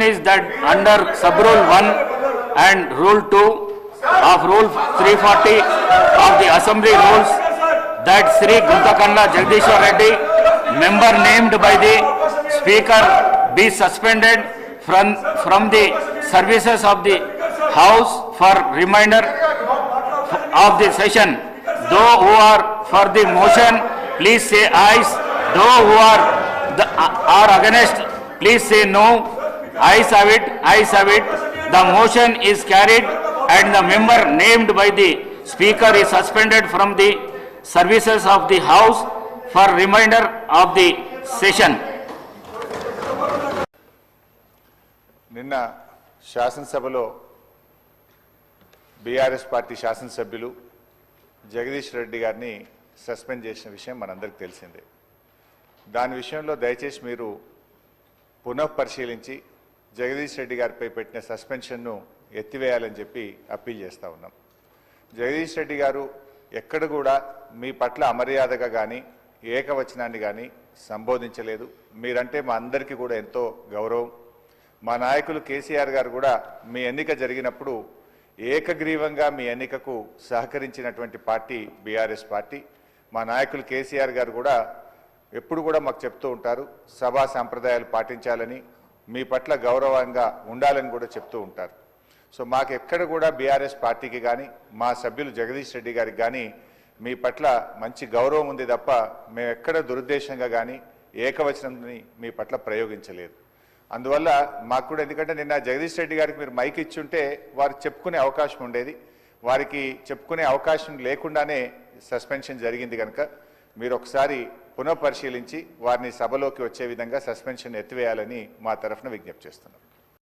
suggestion is that under sub-rule 1 and rule 2 of rule 340 of the assembly rules, that Sri Guntakanda Jagdishwar Reddy, member named by the speaker, be suspended from, from the services of the house for remainder of the session. Those who are for the motion, please say ayes. Those who are the, are against, please say no. Ayes have it, ayes have it. The motion is carried and the member named by the speaker is suspended from the services of the house for remainder of the session. నిన్న శాసనసభలో BRS party శాసనసభ్యులు జగదీష్ రెడ్డి గారిని suspend చేసిన విషయం మనందరికీ తెలిసిందే దాని విషయంలో దయచేసి మీరు పునఃపరిశీలించి జగదీష్ రెడ్డి గారిపై పెట్టిన సస్పెన్షన్ను ఎత్తివేయాలని చెప్పి అప్పీల్ చేస్తూ ఉన్నాం. జగదీష్ రెడ్డి గారు ఎక్కడ కూడా మీ పట్ల అమర్యాదగా కానీ ఏకవచనాన్ని కానీ సంబోధించలేదు. మీరంటే మా అందరికీ కూడా ఎంతో గౌరవం. మా నాయకులు కేసీఆర్ గారు కూడా మీ ఎన్నిక జరిగినప్పుడు ఏకగ్రీవంగా మీ ఎన్నికకు సహకరించినటువంటి పార్టీ బీఆర్ఎస్ పార్టీ. మా నాయకులు కేసీఆర్ గారు కూడా ఎప్పుడు కూడా మాకు చెప్తూ ఉంటారు సభా సాంప్రదాయాలు పాటించాలని మీ పట్ల గౌరవంగా ఉండాలని కూడా చెప్తూ ఉంటారు. సో మాకు ఎక్కడ కూడా బీఆర్ఎస్ పార్టీకి కానీ మా సభ్యులు జగదీష్ రెడ్డి గారికి కానీ మీ పట్ల మంచి గౌరవం ఉంది తప్ప మేము ఎక్కడ దురుద్దేశంగా కానీ ఏకవచనంని మీ పట్ల ప్రయోగించలేదు. అందువల్ల మాకు కూడా ఎందుకంటే నిన్న జగదీష్ రెడ్డి గారికి మీరు మైక్ ఇచ్చుంటే వారు చెప్పుకునే అవకాశం ఉండేది. వారికి చెప్పుకునే అవకాశం లేకుండానే సస్పెన్షన్ జరిగింది కనుక మీరు ఒకసారి పునఃపరిశీలించి వారిని సభలోకి వచ్చే విధంగా సస్పెన్షన్ ఎత్తివేయాలని మా తరఫున విజ్ఞప్తి చేస్తున్నాం.